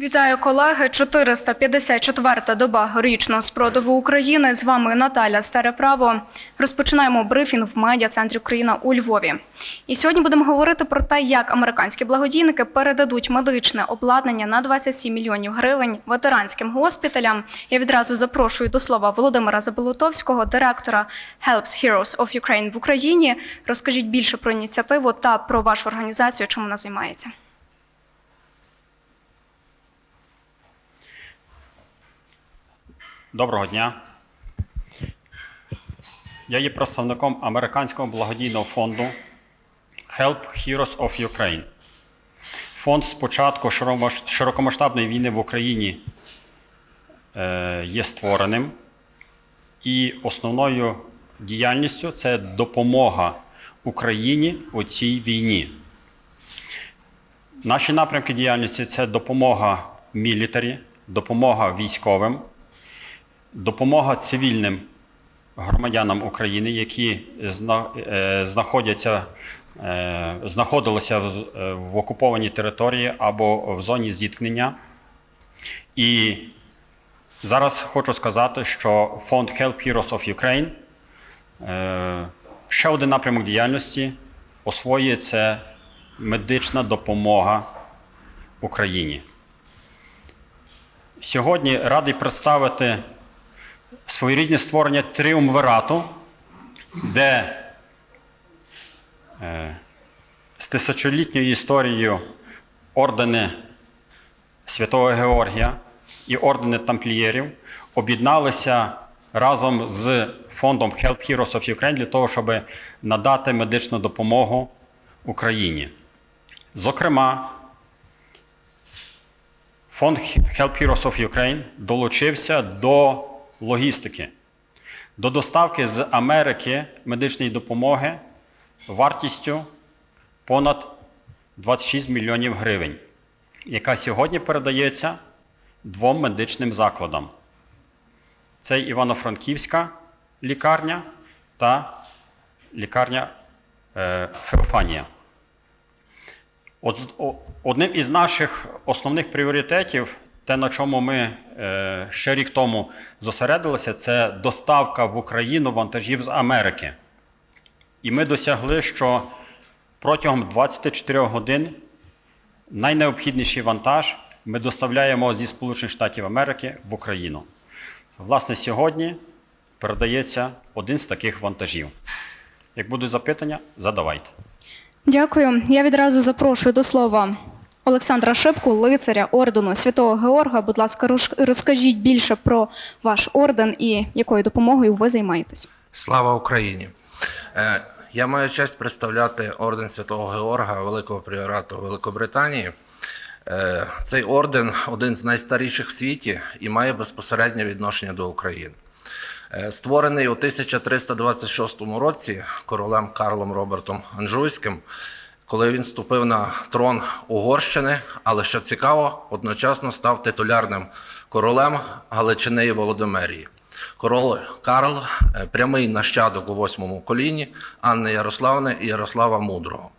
Вітаю колеги. 454-та доба героїчного спротиву України. З вами Наталя Стареправо. Розпочинаємо брифінг в медіа-центрі Україна у Львові. І сьогодні будемо говорити про те, як американські благодійники передадуть медичне обладнання на 27 мільйонів гривень ветеранським госпіталям. Я відразу запрошую до слова Володимира Заболотовського, директора Helps Heroes of Ukraine в Україні. Розкажіть більше про ініціативу та про вашу організацію, чим вона займається. Доброго дня. Я є представником американського благодійного фонду Help Heroes of Ukraine. Фонд з початку широкомасштабної війни в Україні е, є створеним, і основною діяльністю це допомога Україні у цій війні. Наші напрямки діяльності це допомога мілітарі, допомога військовим, допомога цивільним громадянам України, які е, знаходяться, е, знаходилися в, е, окупованій території або в зоні зіткнення. І зараз хочу сказати, що фонд Help Heroes of Ukraine ще один напрямок діяльності освоює це медична допомога Україні. Сьогодні радий представити своєрідне створення тріумвирату, де е, з тисячолітньою історією ордени Святого Георгія і ордени тамплієрів об'єдналися разом з фондом Help Heroes of Ukraine для того, щоб надати медичну допомогу Україні. Зокрема, Фонд Help Heroes of Ukraine долучився до логістики, до доставки з Америки медичної допомоги вартістю понад 26 мільйонів гривень, яка сьогодні передається двом медичним закладам. Це Івано-Франківська лікарня та лікарня е, Феофанія. Одним із наших основних пріоритетів, те, на чому ми е, ще рік тому зосередилися, це доставка в Україну вантажів з Америки. І ми досягли, що протягом 24 годин найнеобхідніший вантаж ми доставляємо зі Сполучених Штатів Америки в Україну. Власне, сьогодні передається один з таких вантажів. Як будуть запитання, задавайте. Дякую. Я відразу запрошую до слова Олександра Шипку, лицаря ордену Святого Георга. Будь ласка, розкажіть більше про ваш орден і якою допомогою ви займаєтесь. Слава Україні! Е, Я маю честь представляти орден Святого Георга Великого Пріорату Великобританії. Е, Цей орден один з найстаріших в світі і має безпосереднє відношення до України. Е, Створений у 1326 році королем Карлом Робертом Анжуйським, коли він ступив на трон Угорщини, але що цікаво, одночасно став титулярним королем Галичини і Володимирії. Король Карл е, прямий нащадок у восьмому коліні Анни Ярославни і Ярослава Мудрого.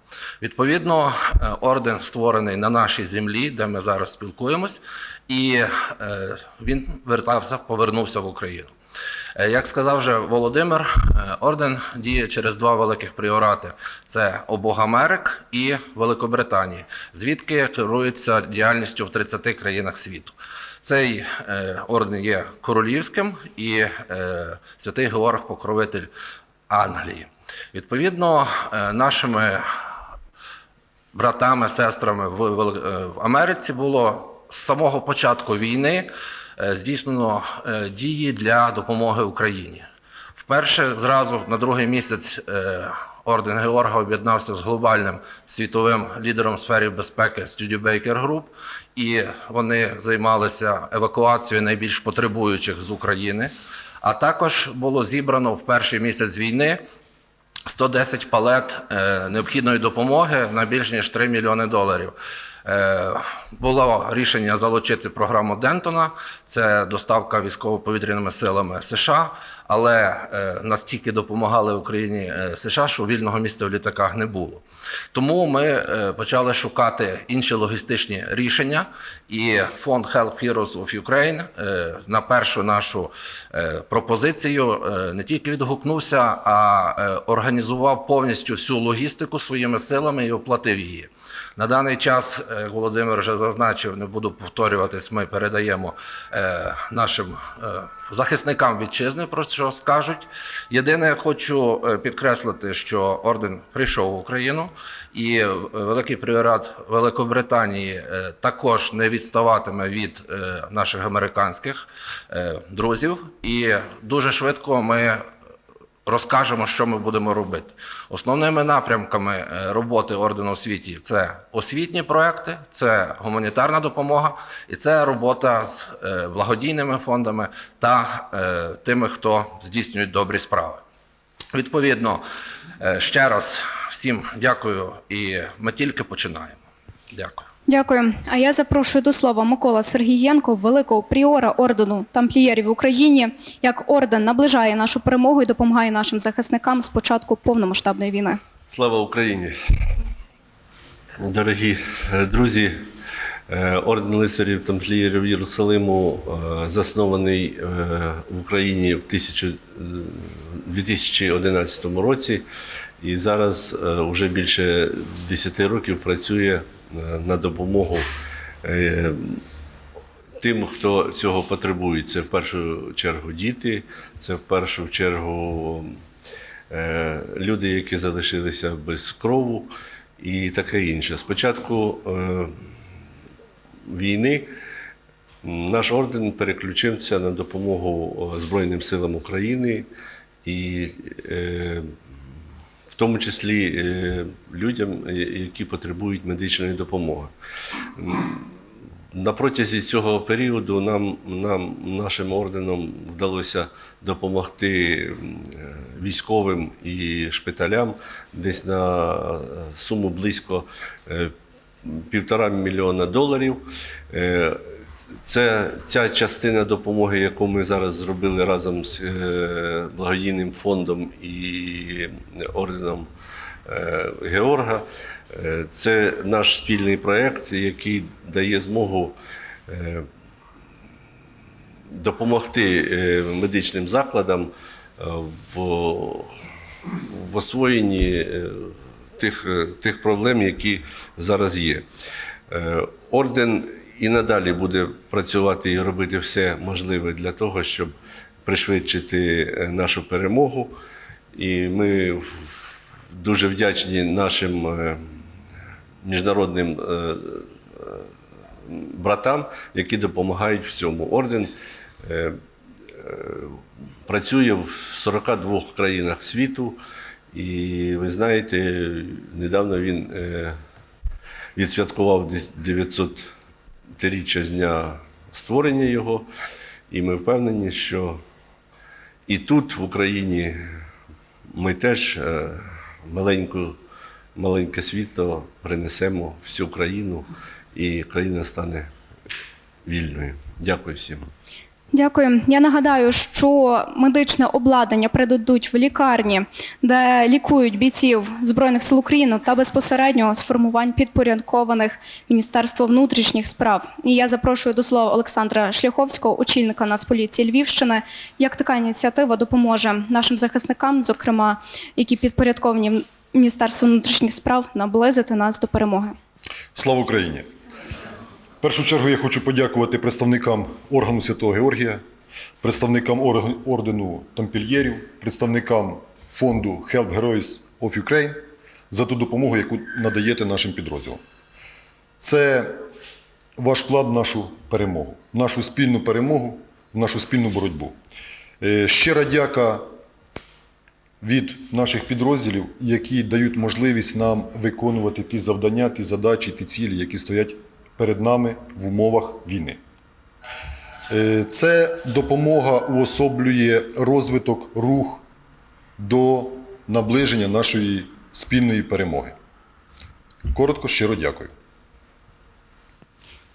Відповідно, е, орден створений на нашій землі, де ми зараз спілкуємось, і е, він вертався, повернувся в Україну. Е, Як сказав вже Володимир, е, орден діє через два великих пріорати: це обох Америк і Великобританії, звідки керується діяльністю в 30 країнах світу. Цей е, орден є королівським і святий Георг покровитель Англії. Відповідно, нашими братами, сестрами в, Америці було з самого початку війни здійснено е, дії для допомоги Україні. Вперше зразу на другий місяць е, орден Георга об'єднався з глобальним світовим лідером в сфері безпеки Studebaker Group, і вони займалися евакуацією найбільш потребуючих з України. А також було зібрано в перший місяць війни 110 палет е, необхідної допомоги на більш ніж 3 мільйони доларів. Е, Було рішення залучити програму Дентона, це доставка військово-повітряними силами США, але е, настільки допомагали Україні е, США, що вільного місця в літаках не було. Тому ми почали шукати інші логістичні рішення, і фонд Help Heroes of Ukraine на першу нашу пропозицію не тільки відгукнувся, а організував повністю всю логістику своїми силами і оплатив її. На даний час, е, Володимир вже зазначив, не буду повторюватись, ми передаємо е, нашим е, захисникам вітчизни, про що скажуть. Єдине, хочу підкреслити, що орден прийшов в Україну, і великий пріорат Великобританії також не відставатиме від наших американських друзів. І дуже швидко ми розкажемо, що ми будемо робити. Основними напрямками е, роботи ордену освіті це освітні проекти, це гуманітарна допомога і це робота з е, благодійними фондами та е, тими, хто здійснює добрі справи. Відповідно, ще раз всім дякую, і ми тільки починаємо. Дякую. Дякую. А я запрошую до слова Микола Сергієнко, великого пріора ордену тамплієрів в Україні. Як орден наближає нашу перемогу і допомагає нашим захисникам з початку повномасштабної війни. Слава Україні! Дорогі е, друзі, е, Орден лицарів тамплієрів Єрусалиму е, заснований в Україні в 1000 е, 2011 році і зараз вже більше 10 років працює на допомогу е, тим, хто цього потребує. Це в першу чергу діти, це в першу чергу е, люди, які залишилися без крову і таке інше. Спочатку е, війни наш орден переключився на допомогу Збройним силам України і тому числі е, людям, е, які потребують медичної допомоги. На протязі цього періоду нам, нам нашим орденом вдалося допомогти е, військовим і шпиталям десь на суму близько півтора мільйона доларів. Це ця частина допомоги, яку ми зараз зробили разом з е, благодійним фондом і орденом е, Георга. Е, Це наш спільний проєкт, який дає змогу допомогти медичним закладам в, в освоєнні тих, тих проблем, які зараз є. Орден і надалі буде працювати і робити все можливе для того, щоб пришвидшити е, нашу перемогу. І ми дуже вдячні нашим е, міжнародним е, братам, які допомагають в цьому. Орден працює в 42 країнах світу. І ви знаєте, недавно він відсвяткував 900 річчя з дня створення його, і ми впевнені, що і тут, в Україні, ми теж е, маленьку, маленьке світло принесемо всю країну, і країна стане вільною. Дякую всім. Дякую. Я нагадаю, що медичне обладнання передадуть в лікарні, де лікують бійців Збройних сил України та безпосередньо з формувань підпорядкованих Міністерства внутрішніх справ. І я запрошую до слова Олександра Шляховського, очільника Нацполіції Львівщини. Як така ініціатива допоможе нашим захисникам, зокрема, які підпорядковані Міністерству внутрішніх справ, наблизити нас до перемоги? Слава Україні! В першу чергу я хочу подякувати представникам органу Святого Георгія, представникам ордену тампільєрів, представникам фонду Help Heroes of Ukraine за ту допомогу, яку надаєте нашим підрозділам. Це ваш вклад в нашу перемогу, в нашу спільну перемогу, в нашу спільну боротьбу. Е, Щира дяка від наших підрозділів, які дають можливість нам виконувати ті завдання, ті задачі, ті цілі, які стоять перед нами в умовах війни. Е, Це допомога уособлює розвиток, рух до наближення нашої спільної перемоги. Коротко, щиро дякую.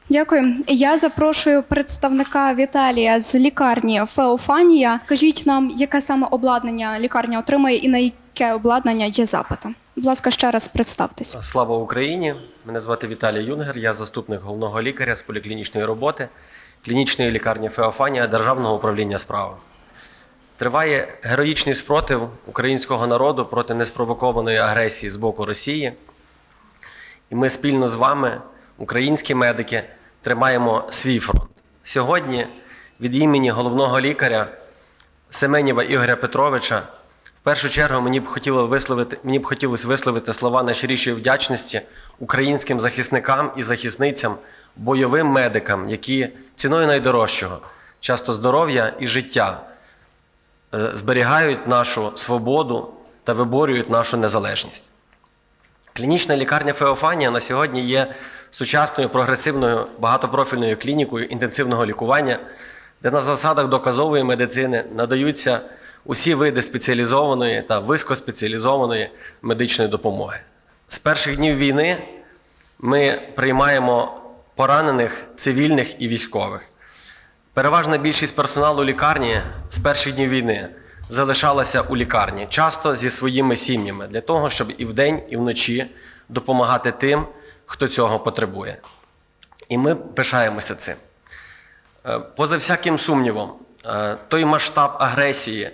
Дякую. Я запрошую представника Віталія з лікарні Феофанія. Скажіть нам, яке саме обладнання лікарня отримає і на яке обладнання є запитом? Будь ласка, ще раз представтесь. Слава Україні! Мене звати Віталій Юнгер, я заступник головного лікаря з поліклінічної роботи клінічної лікарні Феофанія Державного управління справами. Триває героїчний спротив українського народу проти неспровокованої агресії з боку Росії. І ми спільно з вами, українські медики, тримаємо свій фронт. Сьогодні від імені головного лікаря Семенєва Ігоря Петровича в першу чергу мені б хотіло висловити, мені б хотілося висловити слова найщирішої вдячності українським захисникам і захисницям, бойовим медикам, які ціною найдорожчого, часто здоров'я і життя, е, зберігають нашу свободу та виборюють нашу незалежність. Клінічна лікарня Феофанія на сьогодні є сучасною прогресивною багатопрофільною клінікою інтенсивного лікування, де на засадах доказової медицини надаються усі види спеціалізованої та високоспеціалізованої медичної допомоги. З перших днів війни ми приймаємо поранених цивільних і військових. Переважна більшість персоналу лікарні з перших днів війни залишалася у лікарні, часто зі своїми сім'ями, для того, щоб і вдень, і вночі допомагати тим, хто цього потребує. І ми пишаємося цим. Е, Поза всяким сумнівом, е, той масштаб агресії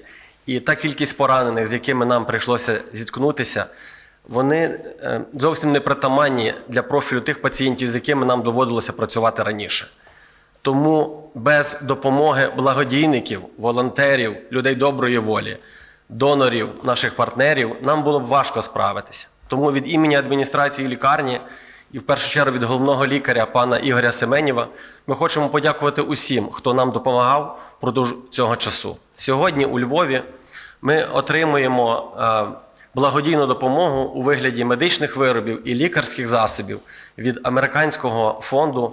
і та кількість поранених, з якими нам прийшлося зіткнутися, вони е, зовсім не притаманні для профілю тих пацієнтів, з якими нам доводилося працювати раніше. Тому без допомоги благодійників, волонтерів, людей доброї волі, донорів, наших партнерів нам було б важко справитися. Тому від імені адміністрації лікарні і в першу чергу від головного лікаря пана Ігоря Семенєва ми хочемо подякувати усім, хто нам допомагав впродовж цього часу. Сьогодні у Львові ми отримуємо е, благодійну допомогу у вигляді медичних виробів і лікарських засобів від американського фонду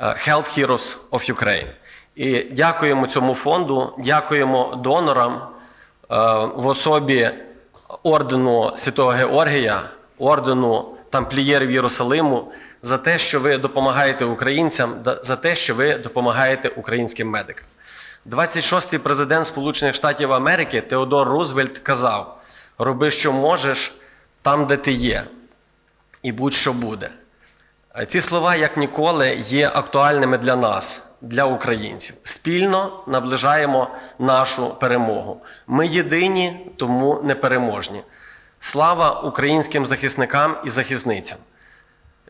е, Help Heroes of Ukraine. І дякуємо цьому фонду, дякуємо донорам е, в особі ордену Святого Георгія, ордену тамплієрів Єрусалиму за те, що ви допомагаєте українцям, за те, що ви допомагаєте українським медикам. 26-й президент Сполучених Штатів Америки Теодор Рузвельт казав: роби, що можеш там, де ти є, і будь-що буде. Е, Ці слова, як ніколи, є актуальними для нас, для українців. Спільно наближаємо нашу перемогу. Ми єдині, тому непереможні. Слава українським захисникам і захисницям.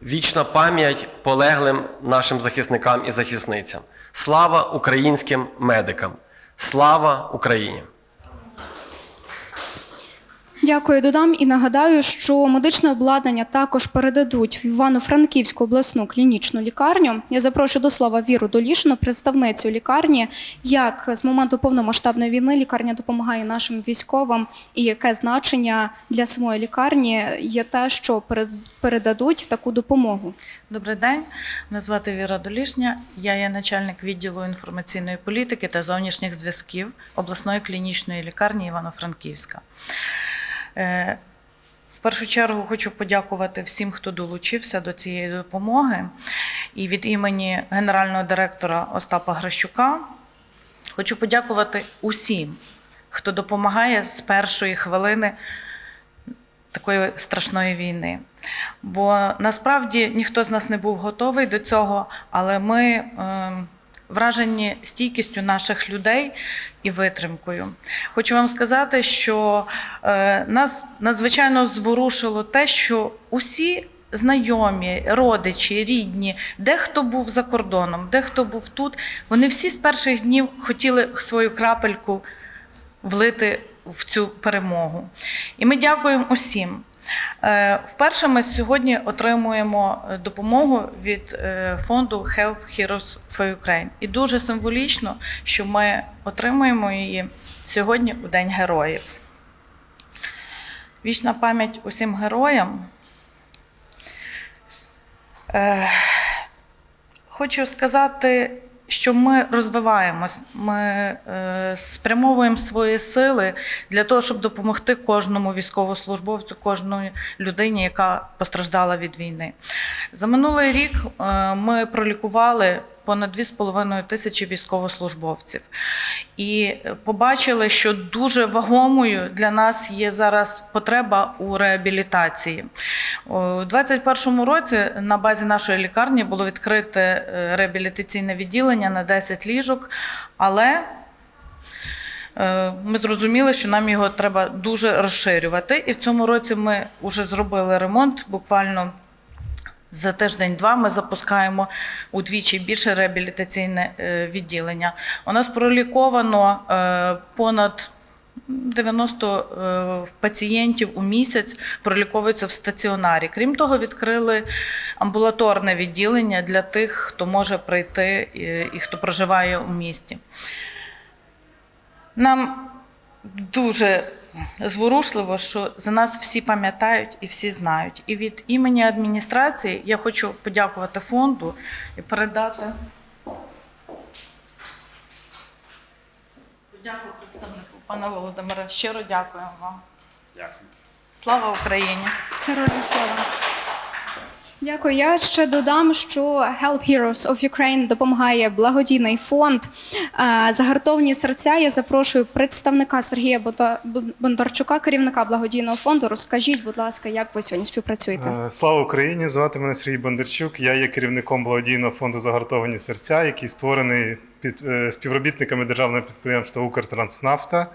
Вічна пам'ять полеглим нашим захисникам і захисницям. Слава українським медикам. Слава Україні! Дякую, додам і нагадаю, що медичне обладнання також передадуть в Івано-Франківську обласну клінічну лікарню. Я запрошую до слова Віру Долішину, представницю лікарні, як з моменту повномасштабної війни лікарня допомагає нашим військовим, і яке значення для самої лікарні є те, що передадуть таку допомогу. Добрий день, мене звати Віра Долішня. Я є начальник відділу інформаційної політики та зовнішніх зв'язків обласної клінічної лікарні Івано-Франківська. Е, В першу чергу хочу подякувати всім, хто долучився до цієї допомоги. І від імені генерального директора Остапа Гращука хочу подякувати усім, хто допомагає з першої хвилини такої страшної війни. Бо насправді ніхто з нас не був готовий до цього, але ми е, вражені стійкістю наших людей і витримкою. Хочу вам сказати, що е, нас надзвичайно зворушило те, що усі. Знайомі, родичі, рідні, дехто був за кордоном, дехто був тут. Вони всі з перших днів хотіли свою крапельку влити в цю перемогу. І ми дякуємо усім. Е, Вперше ми сьогодні отримуємо е, допомогу від е, фонду Help Heroes for Ukraine. І дуже символічно, що ми отримуємо її сьогодні у День Героїв. Вічна пам'ять усім героям. Хочу сказати, що ми розвиваємось, ми е, спрямовуємо свої сили для того, щоб допомогти кожному військовослужбовцю, кожної людині, яка постраждала від війни. За минулий рік е, ми пролікували понад 2,5 тисячі військовослужбовців. І е, побачили, що дуже вагомою для нас є зараз потреба у реабілітації. У 2021 році на базі нашої лікарні було відкрите е, реабілітаційне відділення на 10 ліжок, але Е, Ми зрозуміли, що нам його треба дуже розширювати. І в цьому році ми вже зробили ремонт. Буквально за тиждень-два ми запускаємо удвічі більше реабілітаційне е, відділення. У нас проліковано е, понад 90 е, пацієнтів у місяць проліковуються в стаціонарі. Крім того, відкрили амбулаторне відділення для тих, хто може прийти і хто проживає у місті. Нам дуже зворушливо, що за нас всі пам'ятають і всі знають. І від імені адміністрації я хочу подякувати фонду і передати. Подякую представнику пане Володимира. Щиро дякуємо вам. Дякую. Слава Україні! Героям слава. Дякую. Я ще додам, що Help Heroes of Ukraine допомагає благодійний фонд е, Загартовані серця. Я запрошую представника Сергія Бондарчука, керівника благодійного фонду. Розкажіть, будь ласка, як ви сьогодні співпрацюєте? Е, Слава Україні! Звати мене Сергій Бондарчук. Я є керівником благодійного фонду Загартовані серця, який створений під е, співробітниками державного підприємства Укртранснафта.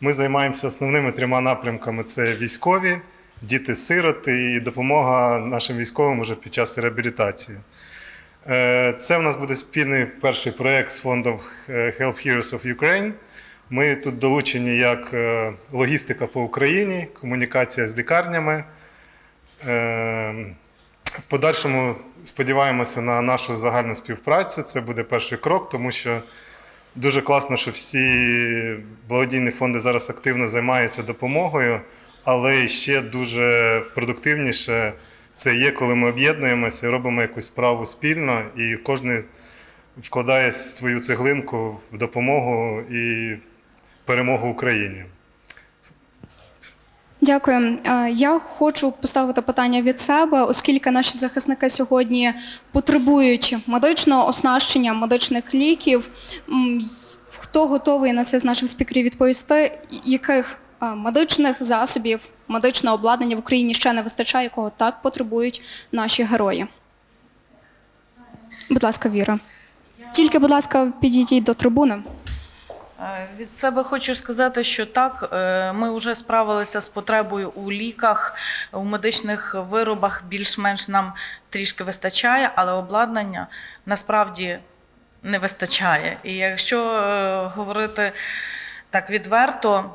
Ми займаємося основними трьома напрямками: це військові, діти-сироти і допомога нашим військовим уже під час реабілітації. Е, Це у нас буде спільний перший проєкт з фондом е, Help Heroes of Ukraine. Ми тут долучені як е, логістика по Україні, комунікація з лікарнями. В подальшому сподіваємося на нашу загальну співпрацю. Це буде перший крок, тому що дуже класно, що всі благодійні фонди зараз активно займаються допомогою, але ще дуже продуктивніше це є, коли ми об'єднуємося і робимо якусь справу спільно, і кожен вкладає свою цеглинку в допомогу і перемогу Україні. Дякую. Е, Я хочу поставити питання від себе, оскільки наші захисники сьогодні потребують медичного оснащення, медичних ліків. Хто готовий на це з наших спікерів відповісти? Яких медичних засобів, медичного обладнання в Україні ще не вистачає, якого так потребують наші герої? Будь ласка, Віра. Тільки, будь ласка, підійдіть до трибуни. Е, Від себе хочу сказати, що так, е, ми вже справилися з потребою у ліках, у медичних виробах. Більш-менш нам трішки вистачає, але обладнання насправді не вистачає. І якщо е, говорити так відверто,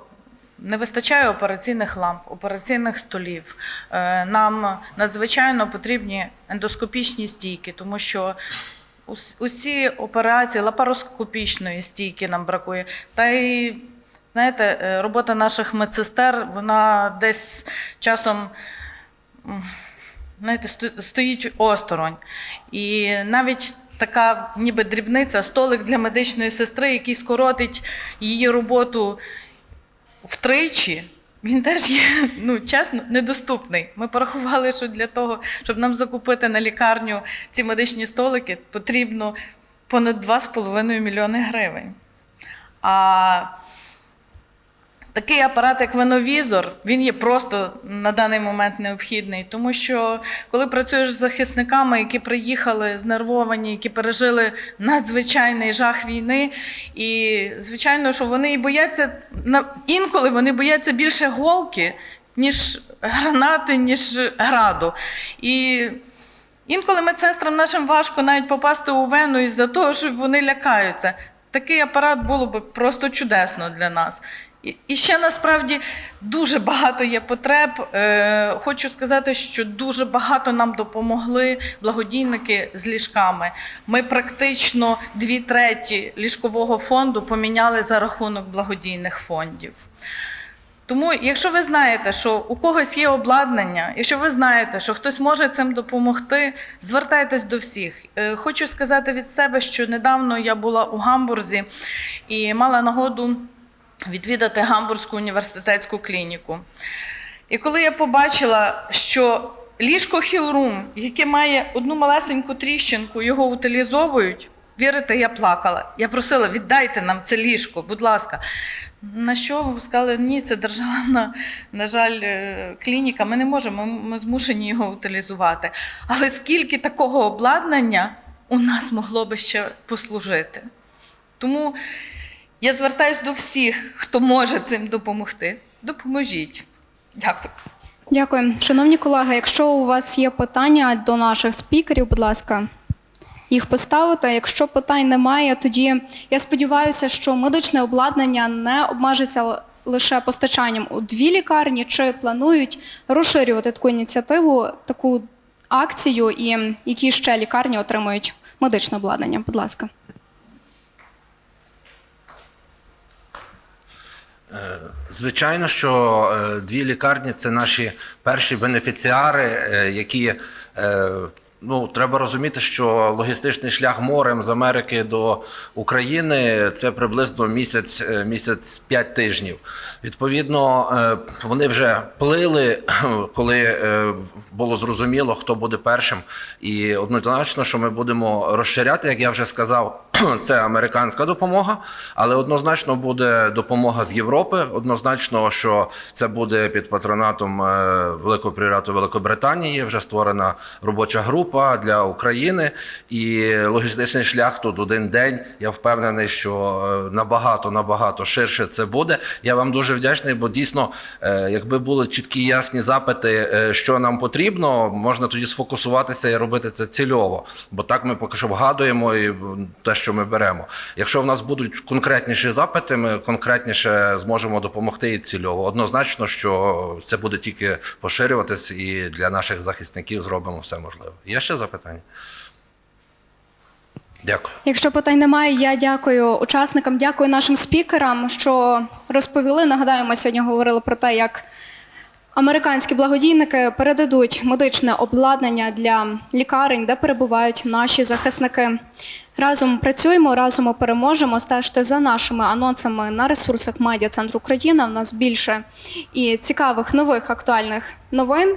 не вистачає операційних ламп, операційних столів. Е, Нам надзвичайно потрібні ендоскопічні стійки, тому що усі операції лапароскопічної стійки нам бракує. Та й знаєте, е, робота наших медсестер, вона десь часом. Знаєте, стоїть осторонь. І навіть така ніби дрібниця, столик для медичної сестри, який скоротить її роботу втричі, він теж є, ну, чесно, недоступний. Ми порахували, що для того, щоб нам закупити на лікарню ці медичні столики, потрібно понад 2,5 мільйони гривень. А такий апарат, як веновізор, він є просто на даний момент необхідний, тому що коли працюєш з захисниками, які приїхали знервовані, які пережили надзвичайний жах війни, і звичайно, що вони і бояться інколи вони бояться більше голки, ніж гранати, ніж граду. І Інколи медсестрам нашим важко навіть попасти у вену із-за того, що вони лякаються. Такий апарат було б просто чудесно для нас. І- ще насправді дуже багато є потреб. Е, Хочу сказати, що дуже багато нам допомогли благодійники з ліжками. Ми практично дві треті ліжкового фонду поміняли за рахунок благодійних фондів. Тому, якщо ви знаєте, що у когось є обладнання, якщо ви знаєте, що хтось може цим допомогти, звертайтесь до всіх. Е, Хочу сказати від себе, що недавно я була у Гамбурзі і мала нагоду відвідати Гамбурзьку університетську клініку. І коли я побачила, що ліжко Хілрум, яке має одну малесеньку тріщинку, його утилізовують, Вірите, я плакала. Я просила, віддайте нам це ліжко, будь ласка. На що ви сказали, ні, це державна, на жаль, е, клініка. Ми не можемо, ми, змушені його утилізувати. Але скільки такого обладнання у нас могло би ще послужити? Тому я звертаюся до всіх, хто може цим допомогти. Допоможіть. Дякую. Дякую. Шановні колеги, якщо у вас є питання до наших спікерів, будь ласка, їх поставити. Якщо питань немає, тоді я сподіваюся, що медичне обладнання не обмежиться лише постачанням у дві лікарні, чи планують розширювати таку ініціативу, таку акцію, і які ще лікарні отримують медичне обладнання. Будь ласка. Звичайно, що е, дві лікарні це наші перші бенефіціари, е, які е, ну треба розуміти, що логістичний шлях морем з Америки до України це приблизно місяць, е, місяць п'ять тижнів. Відповідно, е, вони вже плили, коли е, було зрозуміло, хто буде першим. І однозначно, що ми будемо розширяти, як я вже сказав, це американська допомога, але однозначно буде допомога з Європи. Однозначно, що це буде під патронатом е, Великого пріорату Великобританії. Вже створена робоча група для України. І логістичний шлях тут один день. Я впевнений, що е, набагато набагато ширше це буде. Я вам дуже вдячний, бо дійсно, е, якби були чіткі ясні запити, що нам потрібно, можна тоді сфокусуватися і робити це цільово. Бо так ми поки що вгадуємо і те, що ми беремо. Якщо в нас будуть конкретніші запити, ми конкретніше зможемо допомогти і цільово. Однозначно, що це буде тільки поширюватись, і для наших захисників зробимо все можливе. Є ще запитання? Дякую. Якщо питань немає, я дякую учасникам, дякую нашим спікерам, що розповіли. Нагадаю, ми сьогодні говорили про те, як американські благодійники передадуть медичне обладнання для лікарень, де перебувають наші захисники. Разом працюємо, разом переможемо. Стежте за нашими анонсами на ресурсах Медіа Центру Україна. У нас більше і цікавих нових актуальних новин.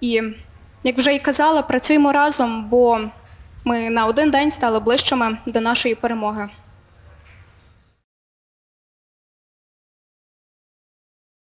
І як вже і казала, працюємо разом, бо ми на один день стали ближчими до нашої перемоги.